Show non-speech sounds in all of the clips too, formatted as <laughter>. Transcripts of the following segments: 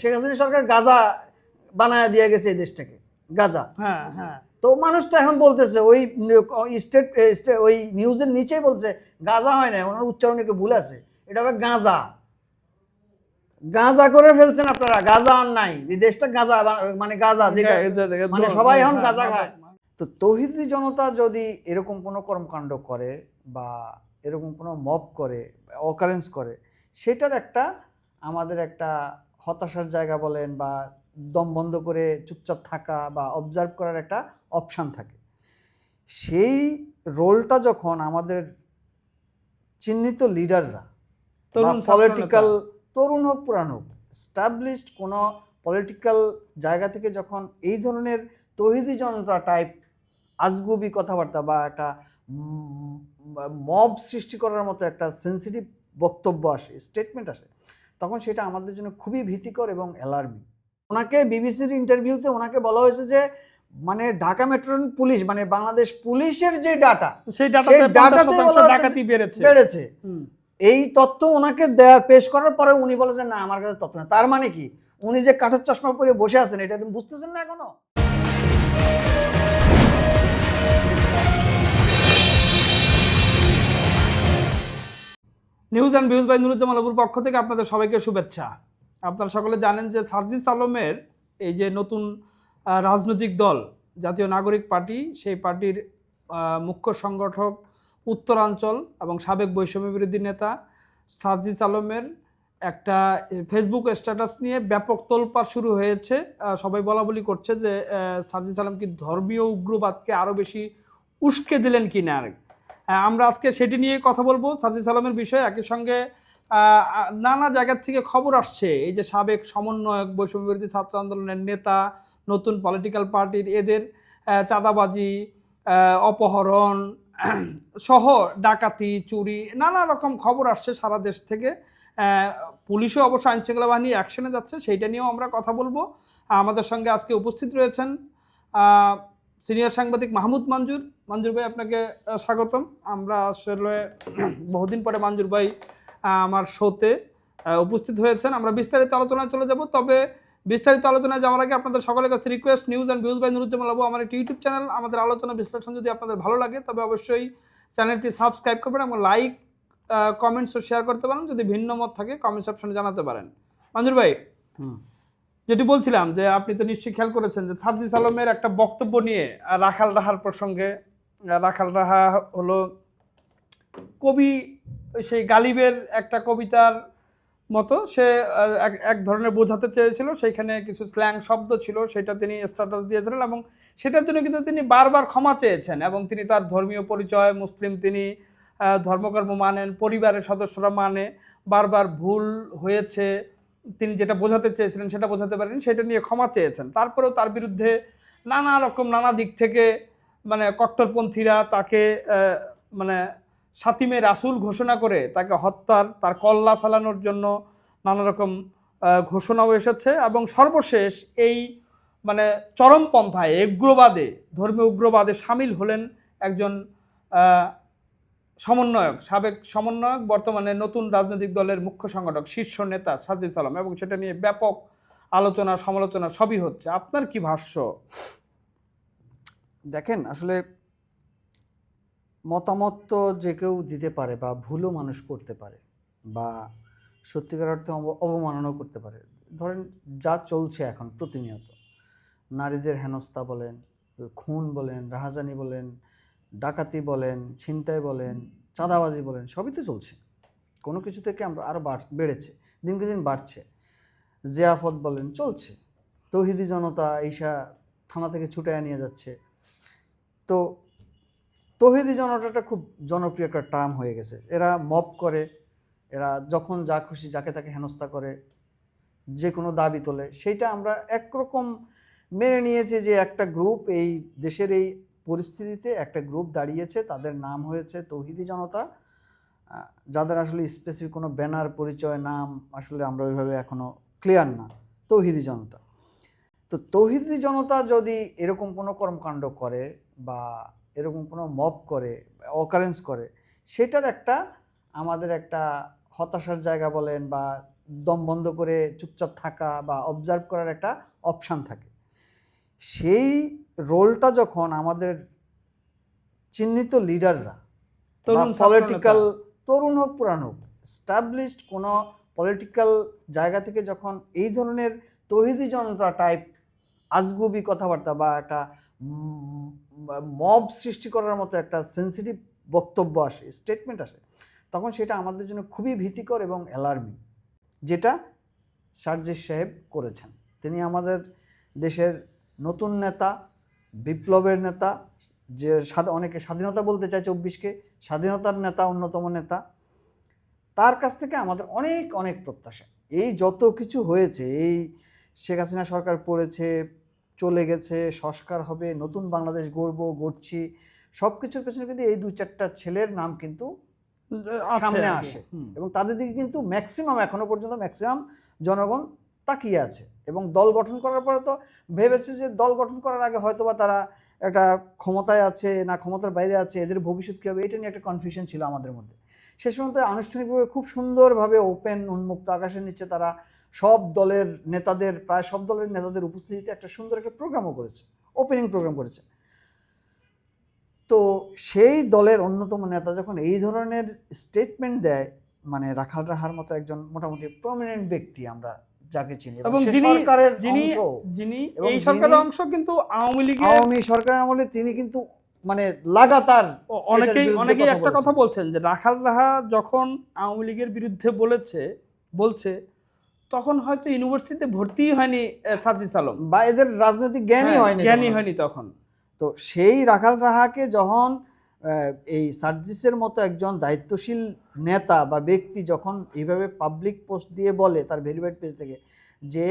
শেখ হাসিনা সরকার গাজা বানায় দিয়ে গেছে এই দেশটাকে গাজা। হ্যাঁ হ্যাঁ। তো মানুষ তো এখন বলতেছে ওই স্টেট ওই নিউজের নিচেই বলছে গাজা হয় না ওনার উচ্চারণ একটু ভুল আছে। এটা হবে গাঁজা। গাঁজা করে ফেলছেন আপনারা গাজা আর নাই। এই দেশটা গাজা মানে গাজা যেটা মানে সবাই এখন হ্যাঁ, গাঁজা খায়। তো তৌহিদি জনতা যদি এরকম কোনো কর্মকাণ্ড করে বা এরকম কোনো মব করে অকারেন্স করে সেটার একটা আমাদের একটা হতাশার জায়গা বলেন বা দম বন্ধ করে চুপচাপ থাকা বা অবজার্ভ করার একটা অপশান থাকে। সেই রোলটা যখন আমাদের চিহ্নিত লিডাররা তরুণ পলিটিক্যাল তরুণ হোক পুরান হোক স্টাবলিশড কোনো পলিটিক্যাল জায়গা থেকে যখন এই ধরনের তহিদি জনতা টাইপ আজগুবি কথাবার্তা বা একটা মব সৃষ্টি করার মতো একটা সেন্সিটিভ বক্তব্য আসে স্টেটমেন্ট আসে তখন সেটা আমাদের জন্য খুবই ভীতিকর এবং অ্যালার্মিং ওনাকে বিবিসির ইন্টারভিউতে ওনাকে বলা হয়েছে যে মানে ঢাকা মেট্রো পুলিশ মানে বাংলাদেশ পুলিশের যে ডাটা সেই ডাটাতে সেই ডাটাতে 50% বলা হচ্ছে ডাকাতি বেড়েছে। বেড়েছে। এই তথ্য ওনাকে দেওয়া পেশ করার পরে উনি বলেছেন না আমার কাছে তথ্য না। তার মানে কি? উনি যে কাঠের চশমা পরে বসে আছেন এটা বুঝতেছেন না এখনও? News and views by Nuruzzaman আবুর পক্ষ থেকে আপনাদের সবাইকে শুভেচ্ছা। আপনারা সকলে জানেন যে সার্জিস আলমের এই যে নতুন রাজনৈতিক দল, জাতীয় নাগরিক পার্টি, সেই পার্টির মুখ্য সংগঠক, উত্তরাঞ্চল এবং সাবেক বৈষম্য বিরোধী নেতা সার্জিস আলমের একটা ফেসবুক স্ট্যাটাস নিয়ে ব্যাপক তোলপাড় শুরু হয়েছে। সবাই বলা বলি করছে যে সার্জিস আলম কি ধর্মীয় উগ্রবাদকে আরও বেশি উস্কে দিলেন কিনা আর আমরা আজকে সেটি নিয়ে কথা বলব সাজিদ সালামের বিষয়ে। একই সঙ্গে নানা জায়গা থেকে খবর আসছে। এই যে সাবেক সমন্বয়ক, বৈষম্য বিরোধী ছাত্র আন্দোলনের নেতা, নতুন পলিটিক্যাল পার্টির এদের চাঁদাবাজি অপহরণ, <clears throat> সহ ডাকাতি, চুরি, নানা রকম খবর আসছে সারা দেশ থেকে। পুলিশও অবশ্য আইনশৃঙ্খলা বাহিনী অ্যাকশনে যাচ্ছে, সেইটা নিয়েও আমরা কথা বলব। আমাদের সঙ্গে আজকে উপস্থিত রয়েছেন সিনিয়র সাংবাদিক মাহমুদ মঞ্জুর। মঞ্জুর ভাই, আপনাকে স্বাগতম। আমরা আসলে <clears throat> বহুদিন পরে মঞ্জুর ভাই আমার শোতে উপস্থিত হয়েছেন। আমরা বিস্তারিত আলোচনায় চলে যাব, তবে বিস্তারিত আলোচনায় যাওয়ার আগে আপনাদের সকলের কাছে request news and views by Nuruzzaman Labu, আমার একটি ইউটিউব চ্যানেল আমাদের আলোচনা বিশ্লেষণ যদি আপনাদের ভালো লাগে, তবে অবশ্যই চ্যানেলটি সাবস্ক্রাইব করবেন এবং লাইক কমেন্টস শেয়ার করতে পারেন। যদি ভিন্ন মত থাকে কমেন্টস অপশনে জানাতে পারেন। মঞ্জুর ভাই, হুম। যেটি বলছিলাম যে আপনি তো নিশ্চয়ই খেয়াল করেছেন যে সার্জিস আলমের একটা বক্তব্য নিয়ে রাখাল রাহার প্রসঙ্গে, রাখাল রাহা হলো কবি, সেই গালিবের একটা কবিতার মতো, সে এক ধরনের বোঝাতে চেয়েছিল, সেইখানে কিছু স্ল্যাং শব্দ ছিল, সেটা তিনি স্ট্যাটাস দিয়েছিলেন এবং সেটার জন্য কিন্তু তিনি বারবার ক্ষমা চেয়েছেন এবং তিনি তার ধর্মীয় পরিচয়, মুসলিম তিনি ধর্মকর্ম মানেন, পরিবারের সদস্যরা মানে বারবার ভুল হয়েছে তিনি যেটা বোঝাতে চেয়েছিলেন, সেটা বোঝাতে পারেন, সেটা নিয়ে ক্ষমা চেয়েছেন। তারপরেও তার বিরুদ্ধে নানা রকম, নানা দিক থেকে মানে কট্টরপন্থীরা তাকে মানে সাতিমে রাসুল ঘোষণা করে তাকে হত্যার, তার কল্লা ফেলানোর জন্য নানা রকম ঘোষণাও এসেছে এবং সর্বশেষ এই মানে চরমপন্থায় উগ্রবাদে ধর্মীয় উগ্রবাদে সামিল হলেন একজন সমন্বয়ক, সাবেক সমন্বয়ক, বর্তমানে নতুন রাজনৈতিক দলের মুখ্য সংগঠক, শীর্ষ নেতা সাজিদ সালাম এবং সেটা নিয়ে ব্যাপক আলোচনা, সমালোচনা সবই হচ্ছে। আপনার কি ভাষ্য? দেখেন, আসলে মতামত তো যে কেউ দিতে পারে বা ভুলও মানুষ করতে পারে বা সত্যিকার অর্থে অব- অবমাননাও করতে পারে। ধরেন যা চলছে এখন প্রতিনিয়ত। নারীদের হেনস্থা বলেন, খুন বলেন, রাহাজানি বলেন ডাকাতি বলেন, ছিনতাই বলেন, চাঁদাবাজি বলেন, সবই তো চলছে। কোনো কিছু থেকে আমরা আরও বাড়, বেড়েছে, দিনকে দিন বাড়ছে। জিয়াফত বলেন, চলছে। তৌহিদি জনতা ঈশা থানা থেকে ছুটে নিয়ে যাচ্ছে। তো তৌহিদি জনতাটা খুব জনপ্রিয় একটা টার্ম হয়ে গেছে। এরা মব করে, এরা যখন যা খুশি যাকে তাকে হেনস্থা করে, যে কোনো দাবি তোলে। সেইটা আমরা একরকম মেনে নিয়েছি যে একটা গ্রুপ এই দেশের এই পরিস্থিতিতে একটা গ্রুপ দাঁড়িয়েছে, তাদের নাম হয়েছে তৌহিদি জনতা। যাদের আসলে স্পেসিফিক কোনো ব্যানার পরিচয়, নাম আসলে আমরা ওইভাবে এখনও ক্লিয়ার না। তৌহিদি জনতা। তো তৌহিদি জনতা যদি এরকম কোনো কর্মকাণ্ড করে বা এরকম কোনো মব করে অকারেন্স করে, সেটার একটা আমাদের একটা হতাশার জায়গা বলেন বা দম বন্ধ করে চুপচাপ থাকা বা অবজার্ভ করার একটা অপশান থাকে। সেই রোলটা যখন আমাদের চিহ্নিত লিডাররা তরুণ পলিটিক্যাল তরুণ হোক পুরান হোক স্টাবলিশড কোনো পলিটিক্যাল জায়গা থেকে যখন এই ধরনের তহিদি জনতা টাইপ আজগুবি কথাবার্তা বা একটা মব সৃষ্টি করার মতো একটা সেন্সিটিভ বক্তব্য আসে স্টেটমেন্ট আসে তখন সেটা আমাদের জন্য খুবই ভীতিকর এবং অ্যালার্মিং যেটা সার্জিস সাহেব করেছেন। তিনি আমাদের দেশের নতুন নেতা বিপ্লবের নেতা যে অনেকে স্বাধীনতা বলতে চায় চব্বিশকে স্বাধীনতার নেতা অন্যতম নেতা তার কাছ থেকে আমাদের অনেক অনেক প্রত্যাশা। এই যত কিছু হয়েছে এই শেখ হাসিনা সরকার পড়েছে চলে গেছে সংস্কার হবে নতুন বাংলাদেশ গড়বো গড়ছি সব কিছুর পেছনে কিন্তু এই দু চারটা ছেলের নাম কিন্তু সামনে আসে। এবং তাদের দিকে কিন্তু ম্যাক্সিমাম এখনও পর্যন্ত ম্যাক্সিমাম জনগণ তাকিয়ে আছে এবং দল গঠন করার পরে তো ভেবেছে যে দল গঠন করার আগে হয়তোবা তারা একটা ক্ষমতায় আছে না ক্ষমতার বাইরে আছে, এদের ভবিষ্যৎ কী হবে, এটা নিয়ে একটা কনফিউশন ছিল আমাদের মধ্যে। শেষ পর্যন্ত আনুষ্ঠানিকভাবে খুব সুন্দরভাবে ওপেন উন্মুক্ত আকাশের নিচে তারা সব দলের নেতাদের, প্রায় সব দলের নেতাদের উপস্থিতিতে একটা সুন্দর একটা প্রোগ্রামও করেছে ওপেনিং প্রোগ্রাম করেছে। তো সেই দলের অন্যতম নেতা যখন এই ধরনের স্টেটমেন্ট দেয় মানে রাখাল রাহার মতো একজন মোটামুটি প্রমিনেন্ট ব্যক্তি আমরা যাকে চিনি এবং যিনি সরকারের যিনি। যিনি এই সরকারের অংশ কিন্তু আওয়ামী লীগের আওয়ামী সরকারের আমলে তিনি কিন্তু মানে লাগাতার অনেকেই অনেকেই একটা কথা বলছেন যে রাখাল রাহা যখন আওয়ামী লীগের বিরুদ্ধে বলেছে বলছে তখন হয়তো ইউনিভার্সিটিতে ভর্তি হয়নি আহ, সার্জিস আলম বা এদের রাজনৈতিক জ্ঞানই হ্যাঁ, হয়নি জ্ঞানী তখন। হয়নি তখন তো সেই রাখাল রাহাকে যখন এই সার্জিসের মতো একজন দায়িত্বশীল নেতা বা ব্যক্তি যখন এইভাবে পাবলিক পোস্ট দিয়ে বলে তার ভেরিফাইড পেজ থেকে যে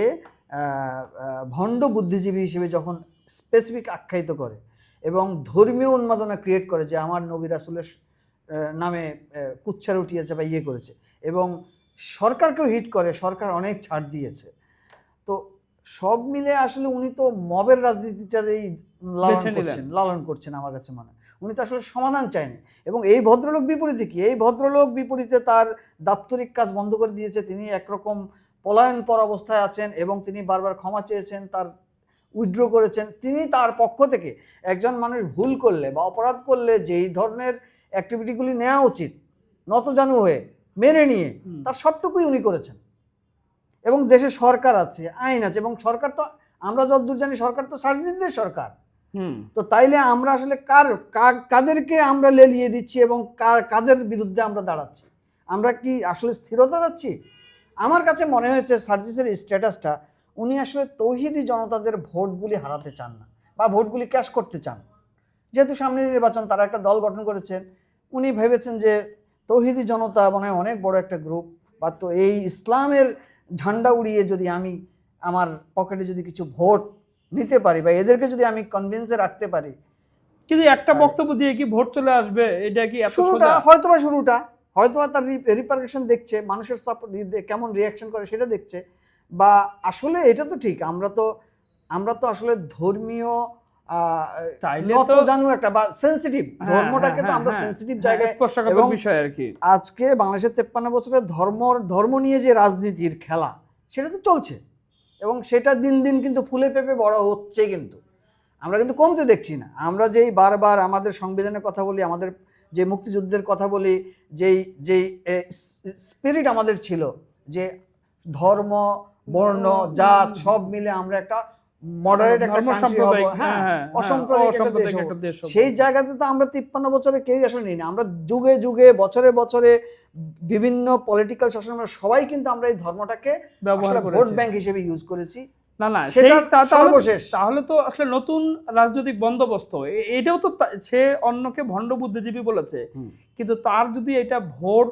ভণ্ড বুদ্ধিজীবী হিসেবে যখন স্পেসিফিক আখ্যায়িত করে এবং ধর্মীয় উন্মাদনা ক্রিয়েট করে যে আমার নবী রাসুলের নামে কুচ্ছার উঠিয়েছে বা ইয়ে করেছে এবং সরকারকেও হিট করে সরকার অনেক ছাড় দিয়েছে তো সব মিলে আসলে উনি তো মবের রাজনীতিটারই লালন করছেন লালন করছেন আমার কাছে মনে হয়। উনি তো আসলে সমাধান চায়নি। এবং এই ভদ্রলোক বিপরীতে কি? এই ভদ্রলোক বিপরীতে তার দাপ্তরিক কাজ বন্ধ করে দিয়েছে। তিনি একরকম পলায়নপর অবস্থায় আছেন এবং তিনি বারবার ক্ষমা চেয়েছেন তার উইথড্র করেছেন। তিনি তার পক্ষ থেকে একজন মানুষ ভুল করলে বা অপরাধ করলে যেই ধরনের অ্যাক্টিভিটিগুলি নেওয়া উচিত নতজানু হয়ে মেনে নিয়ে তার সবটুকুই উনি করেছেন। এবং দেশে সরকার আছে আইন আছে এবং সরকার তো আমরা যতদূর জানি সরকার তো সার্জিদের সরকার। তো তাইলে আমরা আসলে কার কাদেরকে আমরা লেলিয়ে দিচ্ছি এবং কাদের বিরুদ্ধে আমরা দাঁড়াচ্ছি? আমরা কি আসলে স্থিরতা যাচ্ছি আমার কাছে মনে হয়েছে সার্জিসের স্ট্যাটাসটা, উনি আসলে তৌহিদি জনতাদের ভোটগুলি হারাতে চান না বা ভোটগুলি ক্যাশ করতে চান। যেহেতু সামনে নির্বাচন, তারা একটা দল গঠন করেছেন। উনি ভেবেছেন যে তৌহিদি জনতা মনে হয় অনেক বড় একটা গ্রুপ বা তো এই ইসলামের ঝান্ডা উড়িয়ে যদি আমি আমার পকেটে যদি কিছু ভোট নিতে পারি বা এদেরকে যদি আমি কনভিন্সে রাখতে পারি। কিন্তু একটা বক্তব্য দিয়ে কি ভোট চলে আসবে? এটা কি শুরুটা হয়তো বা শুরুটা হয়তোবা তার রিপারকেশন দেখছে মানুষের সাপোর্ট কেমন রিয়াকশন করে সেটা দেখছে। বা আসলে এটা তো ঠিক আমরা তো আমরা তো আসলে ধর্মীয় তো- জানু একটা বা সেন্সিটিভ হ্যাঁ, ধর্মটাকে হ্যাঁ, তো আমরা হ্যাঁ, সেন্সিটিভ জায়গায় স্পর্শকাতর বিষয় আর কি। আজকে বাংলাদেশের তেপ্পান্ন বছরের ধর্ম ধর্ম নিয়ে যে রাজনীতির খেলা সেটা তো চলছে। এবং সেটা দিন দিন কিন্তু ফুলে পেঁপে বড় হচ্ছে কিন্তু। আমরা কিন্তু কমতে দেখছি না। আমরা যেই বারবার আমাদের সংবিধানের কথা বলি আমাদের যে মুক্তিযুদ্ধের কথা বলি যেই যেই স্পিরিট আমাদের ছিল যে ধর্ম বর্ণ জাত সব মিলে আমরা একটা মডারেট একটা হব, হ্যাঁ হ্যাঁ, হ্যাঁ, অসাম্প্রদায়িক একটা দেশ অসাম্প্রদায়িক। সেই জায়গাতে তো আমরা তিপ্পান্ন বছরে কেউই আসলে নিই না আমরা যুগে যুগে বছরে বছরে বিভিন্ন পলিটিক্যাল শাসন আমরা সবাই কিন্তু আমরা এই ধর্মটাকে ব্যবহার ভোট ব্যাংক হিসেবে ইউজ করেছি। না না সেটা তাহলে সর্বশেষ। তাহলে তো আসলে নতুন রাজনৈতিক বন্দোবস্ত। এটাও তো সে অন্যকে ভণ্ড বুদ্ধিজীবী বলেছে। কিন্তু তার যদি এটা ভোট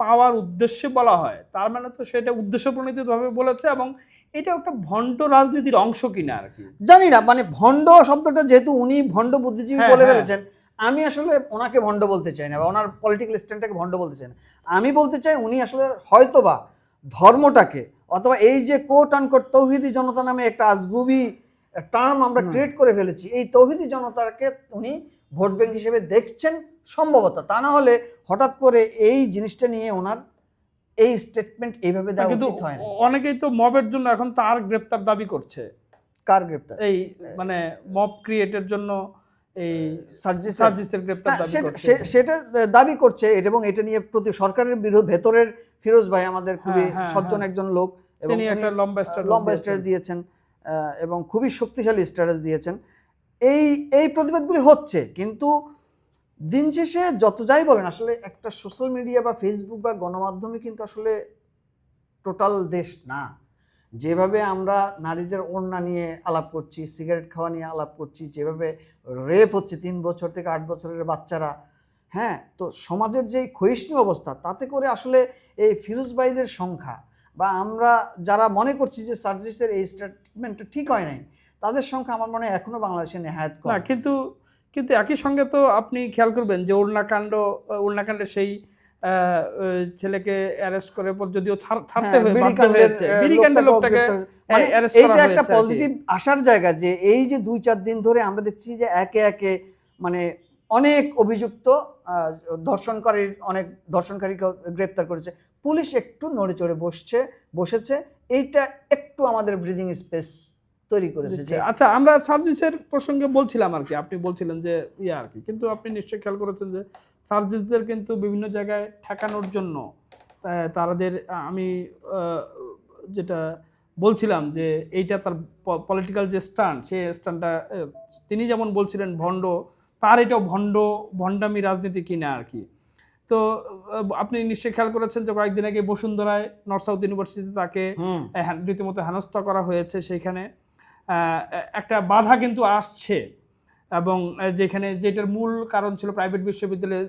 পাওয়ার উদ্দেশ্যে বলা হয় তার মানে তো সেটা উদ্দেশ্য প্রণীতভাবে বলেছে এবং এটা একটা ভণ্ড রাজনীতির অংশ কিনা আর কি জানি না মানে ভণ্ড শব্দটা যেহেতু উনি ভণ্ড বুদ্ধিজীবী হ্যাঁ, বলে হ্যাঁ। ফেলেছেন আমি আসলে ওনাকে ভণ্ড বলতে চাই না বা ওনার পলিটিক্যাল স্ট্যান্ডটাকে ভণ্ড বলতে চাই না আমি বলতে চাই উনি আসলে হয়তোবা ধর্মটাকে অথবা এই যে কোট আনকোট তৌহিদি জনতা নামে একটা আজগুবি টার্ম আমরা। ক্রিয়েট করে ফেলেছি এই তৌহিদি জনতাকে উনি ভোট ব্যাংক হিসেবে দেখছেন সম্ভবত তা না হলে হঠাৎ করে এই জিনিসটা নিয়ে ওনার এই স্টেটমেন্ট এইভাবে দেওয়া উচিত হয় না। অনেকেই তো মবের জন্য এখন তার গ্রেপ্তার দাবি করছে। কার গ্রেপ্তার? এই মানে মব ক্রিয়েটের জন্য এই সার্জিস সার্জিসের গ্রেপ্তার হ্যাঁ, দাবি করছে। সেটা দাবি করছে এটা এবং এটা নিয়ে প্রতি সরকারের বিরোধ ভেতরের ফিরোজ ভাই আমাদের খুবই হ্যাঁ, হ্যাঁ, সজ্জন হ্যাঁ। একজন লোক এবং একটা লম্বা স্ট্যাটাস লম্বা। স্ট্যাটাস দিয়েছেন এবং খুবই শক্তিশালী স্ট্যাটাস দিয়েছেন। এই এই প্রতিবাদগুলি হচ্ছে কিন্তু দিন শেষে যত যাই বলেন, আসলে একটা সোশ্যাল মিডিয়া বা ফেসবুক বা গণমাধ্যমে কিন্তু আসলে টোটাল দেশ না। যেভাবে আমরা নারীদের ওড়না নিয়ে আলাপ করছি সিগারেট খাওয়া নিয়ে আলাপ করছি, যেভাবে রেপ হচ্ছে তিন বছর থেকে আট বছরের বাচ্চারা হ্যাঁ তো সমাজের যে ক্ষয়িষ্ণু অবস্থা, তাতে করে আসলে এই ফিরোজ ভাইদের সংখ্যা বা আমরা যারা মনে করছি যে সার্জিসের এই স্টেটমেন্টটা ঠিক হয় নাই, তাদের সংখ্যা আমার মনে হয় এখনও বাংলাদেশে নেহায়ত কম। কিন্তু কিন্তু একই সঙ্গে তো আপনি খেয়াল করবেন যে উড়নাকাণ্ড উড়নাকাণ্ডে সেই ছেলেকে অ্যারেস্ট করে পর যদিও ছাড়তে হ্যাঁ, বিড়িকাণ্ডের, হয়েছে। বিড়িকাণ্ডের লোকটাকে মানে করা এইটা একটা। পজিটিভ আসার জায়গা যে এই যে দুই চার দিন ধরে আমরা দেখছি যে একে একে মানে অনেক অভিযুক্ত আহ, ধর্ষণকারীর অনেক ধর্ষণকারীকে গ্রেপ্তার করেছে। পুলিশ একটু নড়ে চড়ে বসছে বসেছে। এইটা একটু আমাদের ব্রিদিং স্পেস তৈরি করেছে যে আচ্ছা আমরা সার্জিসের প্রসঙ্গে বলছিলাম আর কি আপনি বলছিলেন যে ইয়ে আর কি কিন্তু আপনি নিশ্চয়ই খেয়াল করেছেন যে সার্জিসদের কিন্তু বিভিন্ন জায়গায় ঠেকানোর জন্য তাদের আমি যেটা বলছিলাম যে এইটা তার পলিটিক্যাল যে স্ট্যান্ড সেই স্ট্যান্ডটা তিনি যেমন বলছিলেন ভণ্ড তার এটাও ভণ্ড ভণ্ডামি রাজনীতি কিনা আর কি। তো আপনি নিশ্চয়ই খেয়াল করেছেন যে কয়েকদিন আগে বসুন্ধরায় নর্থ সাউথ ইউনিভার্সিটিতে তাকে হ্যাঁ, রীতিমতো হেনস্থা করা হয়েছে সেইখানে। একটা বাধা কিন্তু আসছে। এবং যেখানে যেটার মূল কারণ ছিল প্রাইভেট বিশ্ববিদ্যালয়ের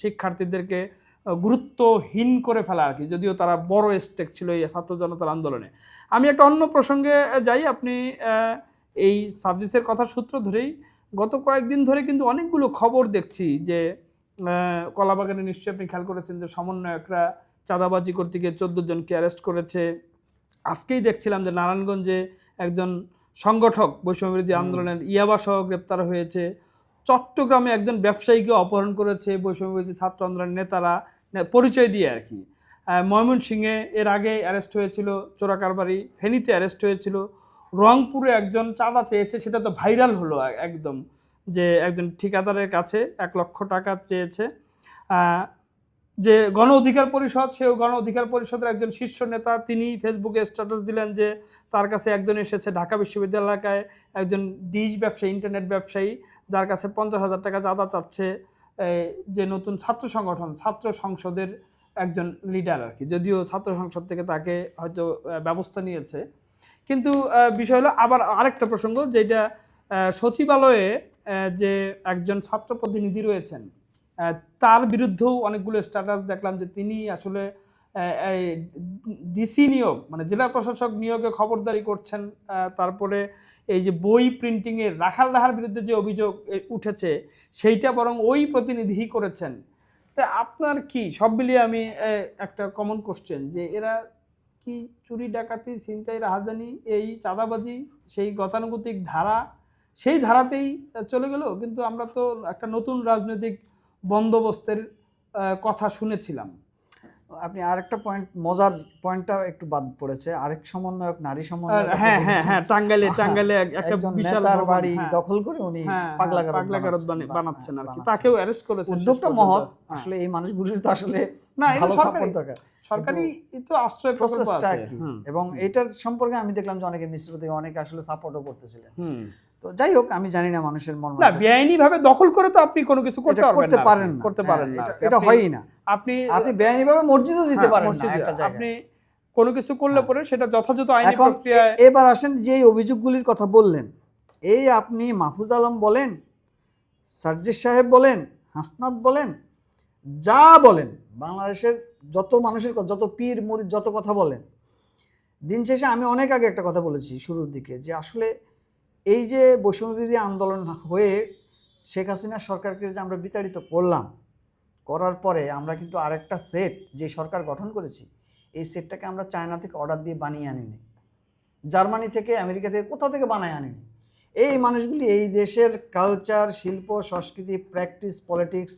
শিক্ষার্থীদেরকে গুরুত্বহীন করে ফেলা আর কি। যদিও তারা বড় স্টেক ছিল এই ছাত্র জনতার আন্দোলনে। আমি একটা অন্য প্রসঙ্গে যাই। আপনি এই সার্জিসের কথা সূত্র ধরেই গত কয়েকদিন ধরে কিন্তু অনেকগুলো খবর দেখছি যে কলাবাগানে নিশ্চয়ই আপনি খেয়াল করেছেন যে সমন্বয়করা চাঁদাবাজি করতে গিয়ে চোদ্দ জনকে অ্যারেস্ট করেছে। আজকেই দেখছিলাম যে নারায়ণগঞ্জে একজন সংগঠক বৈষম্যবিরোধী আন্দোলনের ইয়াবা সহ গ্রেপ্তার হয়েছে। চট্টগ্রামে একজন ব্যবসায়ীকে অপহরণ করেছে বৈষম্যবিরোধী ছাত্র আন্দোলনের নেতারা পরিচয় দিয়ে আর কি। ময়মনসিংহে এর আগে অ্যারেস্ট হয়েছিল চোরাকারবারি ফেনীতে অ্যারেস্ট হয়েছিল। রংপুরে একজন চাঁদা চেয়েছে সেটা তো ভাইরাল হলো একদম যে একজন ঠিকাদারের কাছে এক লক্ষ টাকা চেয়েছে। যে গণ অধিকার পরিষদ, সেও গণ অধিকার পরিষদের একজন শীর্ষ নেতা। তিনি ফেসবুকে স্ট্যাটাস দিলেন যে তার কাছে একজন এসেছে ঢাকা বিশ্ববিদ্যালয় এলাকায় একজন ডিশ ব্যবসায়ী ইন্টারনেট ব্যবসায়ী, যার কাছে পঞ্চাশ হাজার টাকা চাঁদা চাচ্ছে যে নতুন ছাত্র সংগঠন, ছাত্র সংসদের একজন লিডার আর কি। যদিও ছাত্র সংসদ থেকে তাকে হয়তো ব্যবস্থা নিয়েছে। কিন্তু বিষয় হলো আবার আরেকটা প্রসঙ্গ, যেটা সচিবালয়ে যে একজন ছাত্র প্রতিনিধি রয়েছেন তার বিরুদ্ধেও অনেকগুলো স্ট্যাটাস দেখলাম যে তিনি আসলে ডিসি নিয়োগ মানে জেলা প্রশাসক নিয়োগে খবরদারি করছেন তারপরে এই যে বই প্রিন্টিংয়ের রাখাল রাহার বিরুদ্ধে যে অভিযোগ উঠেছে, সেইটা বরং ওই প্রতিনিধি করেছেন। তা আপনার কি, সব মিলিয়ে আমি একটা কমন কোশ্চেন যে এরা কি চুরি ডাকাতি, ছিনতাই, রাহাজানি, এই চাঁদাবাজি, সেই গতানুগতিক ধারা, সেই ধারাতেই চলে গেল? কিন্তু আমরা তো একটা নতুন রাজনৈতিক বন্দোবস্তের কথা শুনেছিলাম। আপনি আরেকটা পয়েন্ট মজার পয়েন্টটা একটু বাদ পড়েছে। আরেক সমন্বয়ক নারী আর সমন্বয়ক হ্যাঁ হ্যাঁ হ্যাঁ টাঙ্গাইলে হ্যাঁ, টাঙ্গাইলে একটা বিশাল বাড়ি হ্যাঁ, দখল করে উনি হ্যাঁ, পাগলা হ্যাঁ, গারদ পাগলা গারদ বানাচ্ছেন, আর কি। তাকেও অ্যারেস্ট করেছে উদ্যোগটা মহৎ। আসলে এই মানুষগুলির তো আসলে না ভালো সরকারি সাপোর্ট দরকার। সরকারি তো আশ্রয় প্রসেসটা কি? এবং এটার সম্পর্কে আমি দেখলাম যে অনেকে মিশ্র থেকে অনেকে আসলে সাপোর্টও করতেছিলেন। তো যাই হোক আমি জানি না মানুষের মন না বেআইনি ভাবে দখল করে তো আপনি কোনো কিছু করতে পারবেন করতে পারেন না। করতে হ্যাঁ, পারেন না। এটা- হয়ই না। আপনি আপনি বেআইনিভাবে মসজিদও দিতে হ্যাঁ, পারেন না একটা আপনি কোনো কিছু করলে হ্যাঁ। পরে সেটা যথাযথ আইনি প্রক্রিয়ায় এবার আসেন যে অভিযোগগুলির কথা বললেন। এই আপনি মাহফুজ আলম বলেন সার্জিস সাহেব বলেন হাসনাত বলেন যা বলেন বাংলাদেশের যত মানুষের যত পীর মুরিদ যত কথা বলেন। দিন শেষে আমি অনেক আগে একটা কথা বলেছি শুরুর দিকে যে আসলে এই যে বৈষম্যবিরোধী আন্দোলন হয়ে শেখ হাসিনার সরকারকে যে আমরা বিতাড়িত করলাম, করার পরে আমরা কিন্তু আরেকটা সেট যে সরকার গঠন করেছি, এই সেটটাকে আমরা চায়না থেকে অর্ডার দিয়ে বানিয়ে আনিনি। জার্মানি থেকে আমেরিকা থেকে কোথাও থেকে বানায় আনিনি? এই মানুষগুলি এই দেশের কালচার শিল্প, সংস্কৃতি প্র্যাকটিস পলিটিক্স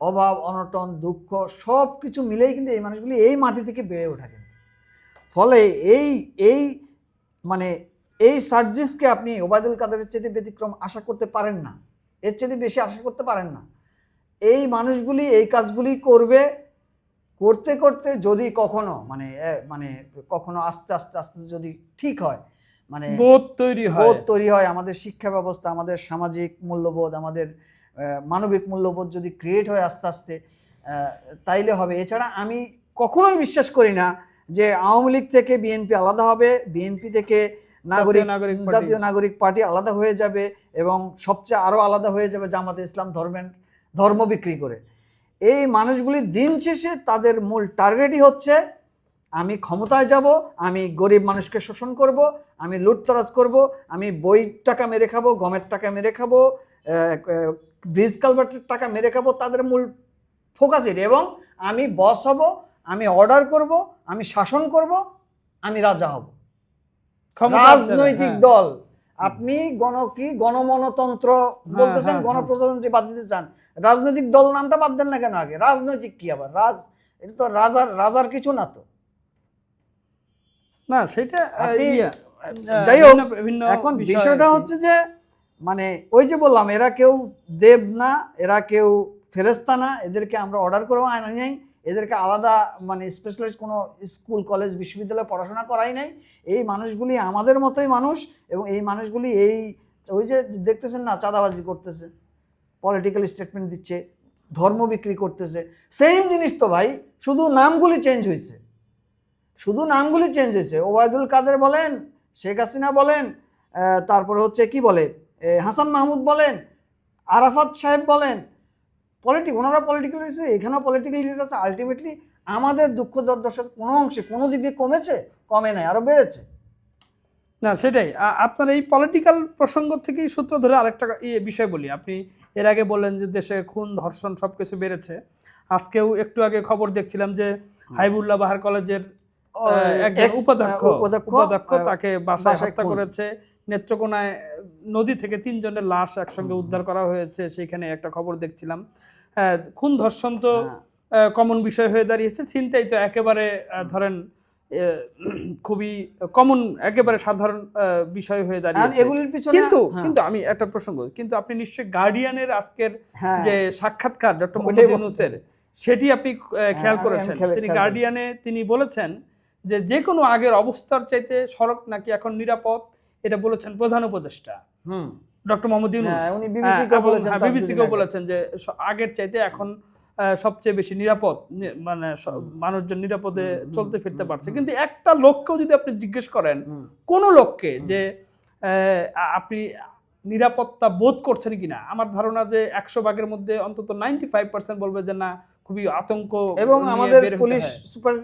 অভাব, অনটন, দুঃখ সব কিছু মিলেই কিন্তু এই মানুষগুলি এই মাটি থেকে বেড়ে ওঠা কিন্তু। ফলে এই এই মানে এই সার্জিসকে আপনি ওবায়দুল কাদেরের চেয়ে ব্যতিক্রম আশা করতে পারেন না। এর চেয়ে বেশি আশা করতে পারেন না। এই মানুষগুলি এই কাজগুলি করবে করতে করতে যদি কখনো মানে মানে কখনো আস্তে আস্তে আস্তে আস্তে যদি ঠিক হয় মানে বোধ তৈরি হয়। বোধ তৈরি হয় আমাদের শিক্ষা ব্যবস্থা আমাদের সামাজিক মূল্যবোধ আমাদের মানবিক মূল্যবোধ যদি ক্রিয়েট হয় আস্তে আস্তে তাইলে হবে। এছাড়া আমি কখনোই বিশ্বাস করি না যে আওয়ামী লীগ থেকে বিএনপি আলাদা হবে। বিএনপি থেকে নাগরিক নাগরিক জাতীয় নাগরিক পার্টি আলাদা হয়ে যাবে এবং সবচেয়ে আরও আলাদা হয়ে যাবে জামাতে ইসলাম ধর্মের ধর্ম বিক্রি করে। এই মানুষগুলি দিন শেষে তাদের মূল টার্গেটই হচ্ছে আমি ক্ষমতায় যাব আমি গরিব মানুষকে শোষণ করব আমি লুটতরাজ করব আমি বই টাকা মেরে খাব গমের টাকা মেরে খাব ব্রিজ কালভার্টের টাকা মেরে খাব তাদের মূল ফোকাস এটা এবং আমি বস হব আমি অর্ডার করব আমি শাসন করব আমি রাজা হব। রাজনৈতিক হ্যাঁ। দল। আপনি গণ কি? গণমনতন্ত্র বলতেছেন হ্যাঁ, হ্যাঁ। গণপ্রজাতন্ত্রী বাদ দিতে চান। রাজনৈতিক দল নামটা বাদ দেন না কেন আগে? রাজনৈতিক কি আবার? রাজ এটা তো রাজার রাজার কিছু না তো। না সেটা ইয়ে, যাই হোক, এখন বিষয়টা হচ্ছে যে মানে ওই যে বললাম এরা কেউ দেব না এরা কেউ ফেরেস্তা না, এদেরকে আমরা অর্ডার করব আনি নাই, এদেরকে আলাদা মানে স্পেশালাইজ কোনো স্কুল কলেজ বিশ্ববিদ্যালয়ে পড়াশোনা করাই নাই। এই মানুষগুলি আমাদের মতোই মানুষ এবং এই মানুষগুলি এই ওই যে দেখতেছেন না, চাঁদাবাজি করতেছে পলিটিক্যাল স্টেটমেন্ট দিচ্ছে, ধর্ম বিক্রি করতেছে। সেম জিনিস তো ভাই, শুধু নামগুলি চেঞ্জ হয়েছে। শুধু নামগুলি চেঞ্জ হয়েছে। ওবায়দুল কাদের বলেন, শেখ হাসিনা বলেন তারপরে হচ্ছে কি বলে হাসান মাহমুদ বলেন, আরাফাত সাহেব বলেন পলিটিক ওনারা পলিটিক্যাল লিডার এখানেও পলিটিক্যাল লিডার আছে। আলটিমেটলি আমাদের দুঃখ দুর্দশার কোনো অংশে কোনো দিক দিয়ে কমেছে? কমে নাই আরও বেড়েছে। না সেটাই। আপনার এই পলিটিক্যাল প্রসঙ্গ থেকেই সূত্র ধরে আরেকটা ইয়ে বিষয় বলি। আপনি এর আগে বললেন যে দেশে খুন ধর্ষণ সব কিছু বেড়েছে। আজকেও একটু আগে খবর দেখছিলাম যে হাইবুল্লাহ বাহার কলেজের একজন উপাধ্যক্ষ উপাধ্যক্ষ, তাকে বাসায় বাসায় হত্যা করেছে। নেত্রকোনায় নদী থেকে তিনজনের লাশ একসঙ্গে উদ্ধার করা হয়েছে সেইখানে একটা খবর দেখছিলাম। খুন ধর্ষণ তো হ্যাঁ। কমন বিষয় হয়ে দাঁড়িয়েছে। চিন্তাই তো একেবারে ধরেন খুবই কমন একেবারে সাধারণ বিষয় হয়ে দাঁড়িয়েছে। এগুলির পিছনে কিন্তু হ্যাঁ, কিন্তু আমি একটা প্রসঙ্গ কিন্তু আপনি নিশ্চয়ই গার্ডিয়ানের আজকের হ্যাঁ, যে সাক্ষাৎকার ডক্টর মোহাম্মদ ইউনুসের সেটি আপনি খেয়াল করেছেন। তিনি গার্ডিয়ানে তিনি বলেছেন যে যে কোনো আগের অবস্থার চাইতে সড়ক নাকি এখন নিরাপদ এটা বলেছেন প্রধান উপদেষ্টা। হুম। ডক্টর মোহাম্মদ ইউনুস। হ্যাঁ, উনি BBC কেও বলেছেন যে আগের চাইতে এখন সবচেয়ে বেশি নিরাপদ মানে মানুষজন নিরাপদে চলতে ফিরতে পারছে। কিন্তু একটা লোককেও যদি আপনি জিজ্ঞেস করেন। কোন লোককে যে আপনি নিরাপত্তা বোধ করছেন কিনা আমার ধারণা যে একশো ভাগের মধ্যে অন্তত নাইনটি ফাইভ পার্সেন্ট বলবে যে না খুবই আতঙ্ক এবং আমাদের পুলিশ সুপার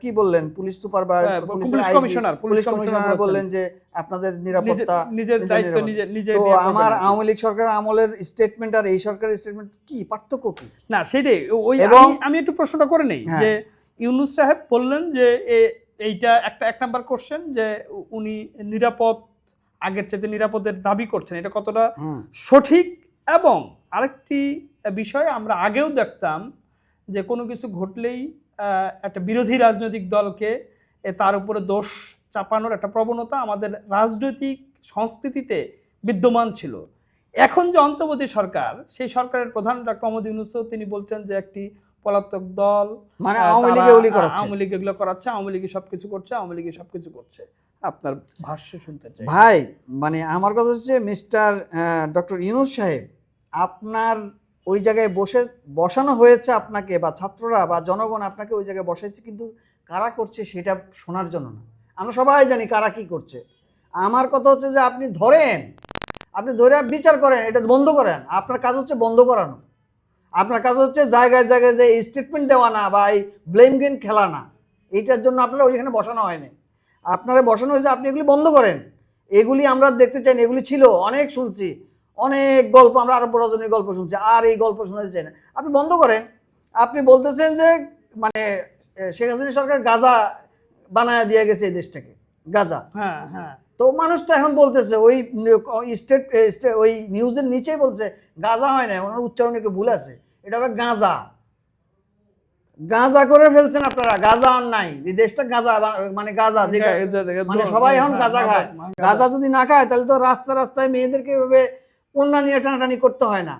কি বললেন? পুলিশ সুপার বা হ্যাঁ, পুলিশ কমিশনার, পুলিশ কমিশনার বললেন যে আপনাদের নিরাপত্তা নিজের দায়িত্ব। নিজে নিজে তো আমার আওয়ামী লীগ সরকার আমলের স্টেটমেন্ট আর এই সরকারের স্টেটমেন্ট কি? পার্থক্য কি? না সেটাই। ওই আমি- আমি একটু প্রশ্নটা করে নেই হ্যাঁ। যে ইউনুস সাহেব বললেন যে এইটা একটা এক নাম্বার কোশ্চেন যে উনি নিরাপদ আগের চাইতে নিরাপদের দাবি করছেন। এটা কতটা সঠিক? এবং আরেকটি বিষয় আমরা আগেও দেখতাম যে কোনো কিছু ঘটলেই একটা বিরোধী রাজনৈতিক দলকে তার উপরে দোষ চাপানোর একটা প্রবণতা আমাদের রাজনৈতিক সংস্কৃতিতে বিদ্যমান ছিল। এখন যে অন্তর্বর্তী সরকার সেই সরকারের প্রধান ডক্টর মোহাম্মদ ইউনুসও তিনি বলছেন যে একটি পলাতক দল মানে আওয়ামী লীগ এগুলি করাচ্ছে। আওয়ামী লীগ এগুলো করাচ্ছে আওয়ামী লীগ সবকিছু করছে আওয়ামী লীগ সবকিছু করছে। আপনার ভাষ্য শুনতে চাই। ভাই মানে আমার কথা হচ্ছে মিস্টার ডক্টর ইউনুস সাহেব আপনার ওই জায়গায় বসে, বসানো হয়েছে আপনাকে বা ছাত্ররা বা জনগণ আপনাকে ওই জায়গায় বসাইছে, কিন্তু কারা করছে সেটা শোনার জন্য না। আমরা সবাই জানি কারা কি করছে। আমার কথা হচ্ছে যে আপনি ধরেন, আপনি ধরে বিচার করেন, এটা বন্ধ করেন, আপনার কাজ হচ্ছে বন্ধ করানো। আপনার কাজ হচ্ছে জায়গায় জায়গায় যে স্টেটমেন্ট দেওয়া না বা এই ব্লেম গেম খেলা না, এইটার জন্য আপনারা ওইখানে বসানো হয়নি। আপনারা বসানো হয়েছে, আপনি এগুলি বন্ধ করেন। এগুলি আমরা দেখতে চাই এগুলি ছিল, অনেক শুনছি। অনেক গল্প আমরা আরব রজনীর গল্প শুনছি আর এই গল্প শোনাতে চাই না। আপনি বন্ধ করেন আপনি বলতেছেন যে মানে শেখ হাসিনা সরকার গাজা বানায় দিয়ে গেছে এই দেশটাকে গাজা। হ্যাঁ হ্যাঁ। তো মানুষ তো এখন বলতেছে ওই স্টেট ওই নিউজের নিচেই বলছে গাজা হয় না ওনার উচ্চারণ একটু ভুল আছে এটা হবে গাঁজা। গাঁজা করে ফেলছেন আপনারা গাঁজা আর নাই এই দেশটা গাঁজা মানে গাঁজা যেটা মানে সবাই এখন হ্যাঁ, গাঁজা খায়। গাঁজা- গাঁজা। যদি না খায় তাহলে তো রাস্তা রাস্তায় মেয়েদেরকে এভাবে কন্যা নিয়ে টানাটানি করতে হয় না।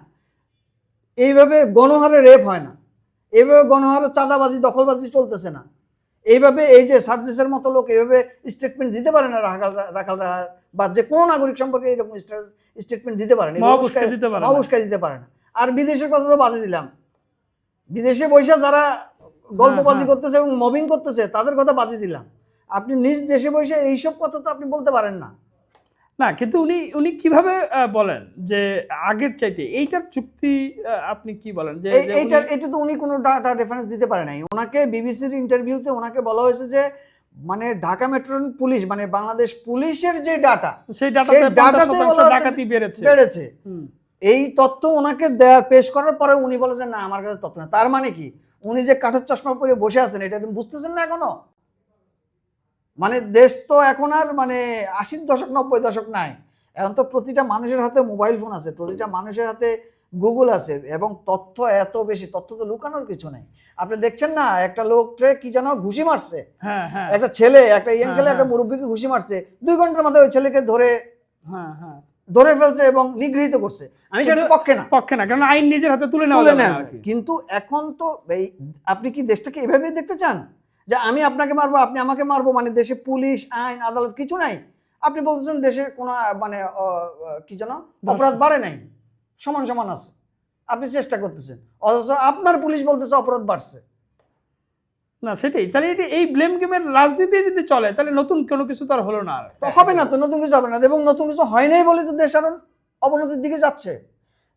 এইভাবে গণহারে রেপ হয় না। এইভাবে গণহারে চাঁদাবাজি দখলবাজি চলতেছে না। এইভাবে এই যে সার্জিসের মতো লোক এইভাবে স্টেটমেন্ট দিতে পারে না রাখাল রাখাল রাহার বা যে কোনো নাগরিক সম্পর্কে এরকম স্টেটমেন্ট দিতে পারে না। দিতে পারে না। আর বিদেশের কথা তো বাদে দিলাম। বিদেশে বৈশা যারা গল্পবাজি হ্যাঁ। করতেছে এবং মবিং করতেছে তাদের কথা বাদে দিলাম। আপনি নিজ দেশে বসে এইসব কথা তো আপনি বলতে পারেন না। না কিন্তু উনি উনি কীভাবে বলেন যে আগের চাইতে এইটার চুক্তি আপনি কি বলেন? যে এই- এইটা এটা তো উনি কোনো ডাটা রেফারেন্স দিতে পারে নাই। ওনাকে বিবিসির ইন্টারভিউতে ওনাকে বলা হয়েছে যে মানে ঢাকা মেট্রো পুলিশ মানে বাংলাদেশ পুলিশের যে ডাটা সেই ডাটাতে ডাকাতি বেড়েছে। বেড়েছে। এই তথ্য ওনাকে দেয়া পেশ করার পরে উনি বলেছেন না আমার কাছে তথ্য না। তার মানে কি? উনি যে কাঠের চশমা পরে বসে আছেন এটা বুঝতেছেন না এখনও? মানে দেশ তো এখন আর মানে আশির দশক নব্বই দশক নাই। এখন তো প্রতিটা মানুষের হাতে মোবাইল ফোন আছে প্রতিটা মানুষের হাতে গুগল আছে এবং তথ্য এত বেশি তথ্য তো লুকানোর কিছু নেই। আপনি দেখছেন না একটা লোককে কি যেন ঘুষি মারছে? হ্যাঁ হ্যাঁ। একটা ছেলে একটা ইয়াং হ্যাঁ, ছেলে একটা। মুরব্বীকে ঘুষি মারছে দুই ঘণ্টার মধ্যে ওই ছেলেকে ধরে হ্যাঁ হ্যাঁ। ধরে ফেলছে এবং নিগৃহীত করছে। আমি সেটার পক্ষে না। পক্ষে না কারণ আইন নিজের হাতে তুলে নেওয়া। কিন্তু এখন তো এই আপনি কি দেশটাকে এভাবেই দেখতে চান? যে আমি আপনাকে মারবো আপনি আমাকে মারবো মানে দেশে পুলিশ আইন আদালত কিছু নাই। আপনি বলতেছেন দেশে কোনো মানে কি যেন অপরাধ বাড়ে নাই। সমান সমান আছে। আপনি চেষ্টা করতেছেন। অথচ আপনার পুলিশ বলতেছে অপরাধ বাড়ছে। না সেটাই। তাহলে এটা এই ব্লেম গেমের রাজনীতি যদি চলে তাহলে নতুন কোনো কিছু তো আর হলো না তো হবে না তো নতুন কিছু হবে না। এবং নতুন কিছু হয় নাই বলে তো দেশ আরও অবনতির দিকে যাচ্ছে।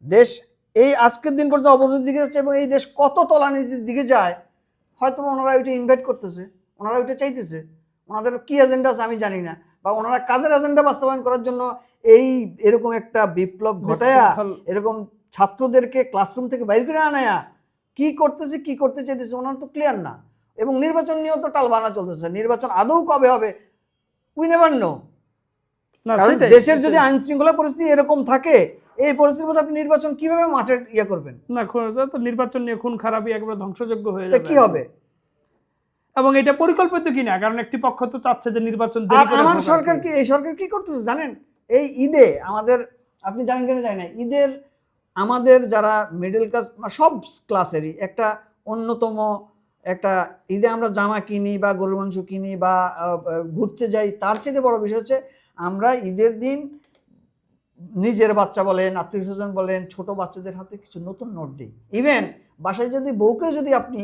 দেশ এই আজকের দিন পর্যন্ত অবনতির দিকে যাচ্ছে এবং এই দেশ কত তলানিতির দিকে যায় হয়তো ওনারা ওইটা ইনভাইট করতেছে ওনারা ওইটা চাইতেছে ওনাদের কি এজেন্ডা আছে আমি জানি না বা ওনারা কাদের এজেন্ডা বাস্তবায়ন করার জন্য এই এরকম একটা বিপ্লব ঘটায়া এরকম ছাত্রদেরকে ক্লাসরুম থেকে বাইর করে আনায়া কি করতেছে কি করতে চাইতেছে ওনার তো ক্লিয়ার না এবং নির্বাচন নিয়েও তো টালবানা চলতেছে নির্বাচন আদৌ কবে হবে উই নেভার নো না দেশের যদি। আইন শৃঙ্খলা পরিস্থিতি এরকম থাকে এই পরিস্থিতির মধ্যে আপনি নির্বাচন কীভাবে মাঠে ইয়ে করবেন? না তো নির্বাচন নিয়ে খুন খারাপই একবার ধ্বংসযোগ্য হয়ে যাবে কি হবে? এবং এটা পরিকল্পিত কিনা? কারণ একটি পক্ষ তো চাচ্ছে যে নির্বাচন আমার সরকার কি। এই সরকার কি করতেছে জানেন? এই ঈদে আমাদের আপনি জানেন কেন জানি না ঈদের আমাদের যারা মিডল ক্লাস সব ক্লাসেরই একটা অন্যতম একটা ঈদে আমরা জামা কিনি বা গরুর মাংস কিনি বা ঘুরতে যাই তার চেয়ে বড় বিষয় হচ্ছে আমরা ঈদের দিন নিজের বাচ্চা বলেন আত্মীয় স্বজন বলেন ছোট বাচ্চাদের হাতে কিছু নতুন নোট দিই। ইভেন বাসায় যদি বউকে যদি আপনি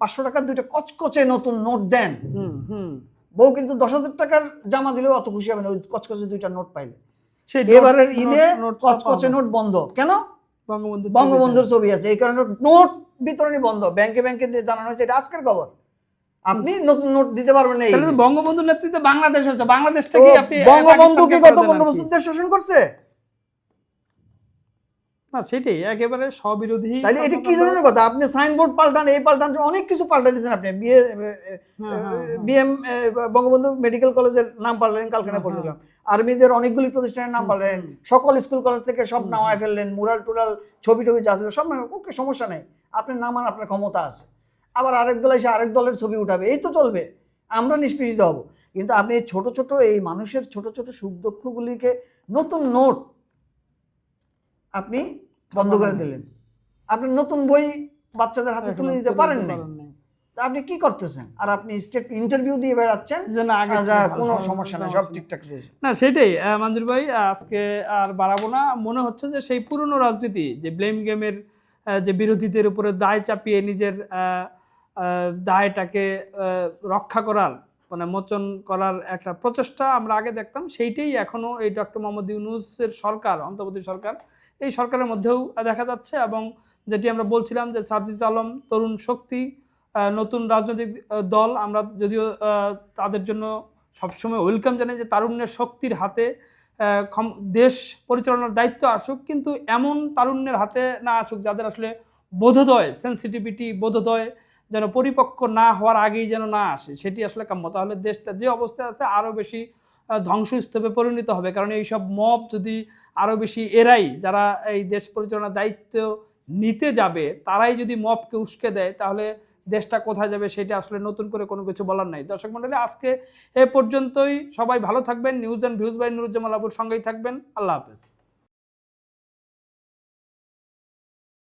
পাঁচশো টাকার দুইটা কচকচে নতুন নোট দেন বউ কিন্তু দশ হাজার টাকার জামা দিলেও অত খুশি হবে না ওই কচকচে দুইটা নোট পাইলে। এবারের ঈদে কচকচে নোট বন্ধ। কেন? বঙ্গবন্ধু বঙ্গবন্ধুর ছবি আছে এই কারণে নোট বিতরণী বন্ধ। ব্যাংকে ব্যাংকে জানানো হয়েছে এটা আজকের খবর। আপনি নতুন নোট দিতে পারবেন না। বঙ্গবন্ধুর নেতৃত্বে বাংলাদেশ হচ্ছে বাংলাদেশ থেকে আপনি বঙ্গবন্ধু কি গত পনেরো বছর দেশ শাসন করছে? না সেটাই একেবারে স্ববিরোধী তাহলে এটা কি ধরনের কথা? আপনি সাইনবোর্ড পাল্টান এই পাল্টান অনেক কিছু পাল্টে দিয়েছেন আপনি। বিএ হ্যাঁ, হ্যাঁ, হ্যাঁ। বিএম বঙ্গবন্ধু মেডিকেল কলেজের নাম পাল্টালেন কালকানে হ্যাঁ, পড়ছিলাম আর্মিদের অনেকগুলি প্রতিষ্ঠানের নাম পাল্টালেন। সকল স্কুল কলেজ থেকে সব নামায় ফেললেন মুরাল টুরাল ছবি টবি যা ছিল সব নামে ওকে সমস্যা নেই। আপনি নামান আপনার ক্ষমতা আছে। আবার আরেক দল এসে আরেক দলের ছবি উঠাবে এই তো চলবে। আমরা নিষ্পেষিত হব। কিন্তু আপনি এই ছোট ছোট এই মানুষের ছোট ছোট সুখ দুঃখগুলিকে নতুন নোট আপনি বন্ধ করে দিলেন। আপনি নতুন বই বাচ্চাদের হাতে তুলে দিতে পারেন তা আপনি কি করতেছেন? আর আপনি স্টেট ইন্টারভিউ দিয়ে বেড়াচ্ছেন? যে না আগে কোনো সমস্যা নেই সব। ঠিকঠাক না সেটাই মঞ্জুর ভাই আজকে আর বাড়াবো না। মনে হচ্ছে যে সেই পুরনো রাজনীতি যে ব্লেম গেমের যে বিরোধীদের উপরে দায় চাপিয়ে নিজের দায়টাকে রক্ষা করার মানে মোচন করার একটা প্রচেষ্টা আমরা আগে দেখতাম সেইটাই এখনও এই ডক্টর মোহাম্মদ ইউনুসের সরকার অন্তর্বর্তী সরকার এই সরকারের মধ্যেও দেখা যাচ্ছে এবং যেটি আমরা বলছিলাম যে সার্জিস আলম তরুণ শক্তি নতুন রাজনৈতিক দল আমরা যদিও তাদের জন্য সবসময় ওয়েলকাম জানাই যে তারুণ্যের শক্তির হাতে দেশ পরিচালনার দায়িত্ব আসুক, কিন্তু এমন তারুণ্যের হাতে না আসুক যাদের আসলে বোধোদয় সেন্সিটিভিটি বোধোদয় যেন পরিপক্ক না হওয়ার আগেই যেন না আসে, সেটি আসলে কাম্য। তাহলে দেশটা যে অবস্থায় আছে, আরও বেশি ধ্বংসস্তূপে পরিণত হবে। কারণ এইসব মব যদি আরও বেশি এরাই যারা এই দেশ পরিচালনার দায়িত্ব নিতে যাবে, তারাই যদি মপকে উস্কে দেয়, তাহলে দেশটা কোথায় যাবে সেটা আসলে নতুন করে কোনো কিছু বলার নাই। দর্শক মন্ডলী, আজকে এ পর্যন্তই। সবাই ভালো থাকবেন। News and views by Nuruzzamal আবুর সঙ্গেই থাকবেন। আল্লাহ হাফেজ।